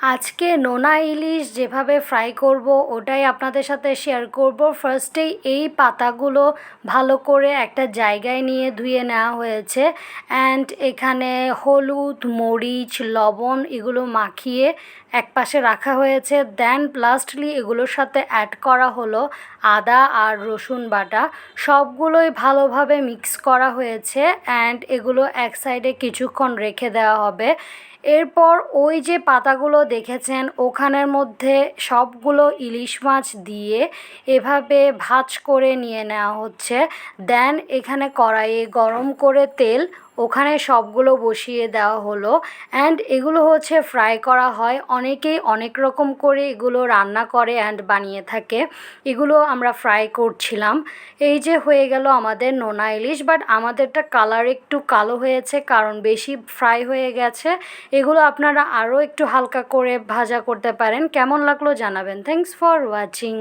আজকে নোনা ইলিশ যেভাবে ফ্রাই করব, ওটাই আপনাদের সাথে শেয়ার করব। ফার্স্টেই এই পাতাগুলো ভালো করে একটা জায়গায় নিয়ে ধুয়ে নেওয়া হয়েছে। অ্যান্ড এখানে হলুদ, মরিচ, লবণ এগুলো মাখিয়ে এক পাশে রাখা হয়েছে। দেন লাস্টলি এগুলোর সাথে অ্যাড করা হলো আদা আর রসুন বাটা। সবগুলোই ভালোভাবে মিক্স করা হয়েছে অ্যান্ড এগুলো এক সাইডে কিছুক্ষণ রেখে দেওয়া হবে। এরপর ওই যে পাতাগুলো দেখেছেন, ওখানের মধ্যে সবগুলো ইলিশ মাছ দিয়ে এভাবে ভাজ করে নিয়ে নেওয়া হচ্ছে। দেন এখানে কড়াইয়ে গরম করে তেল ওখানে সবগুলো বসিয়ে দেওয়া হলো। অ্যান্ড এগুলো হচ্ছে ফ্রাই করা হয়। অনেকেই অনেক রকম করে এগুলো রান্না করে অ্যান্ড বানিয়ে থাকে। এগুলো আমরা ফ্রাই করছিলাম। এই যে হয়ে গেল আমাদের নোনা ইলিশ বাট আমাদেরটা কালার একটু কালো হয়েছে, কারণ বেশি ফ্রাই হয়ে গেছে। এগুলো আপনারা আরও একটু হালকা করে ভাজা করতে পারেন। কেমন লাগল জানাবেন। Thanks for watching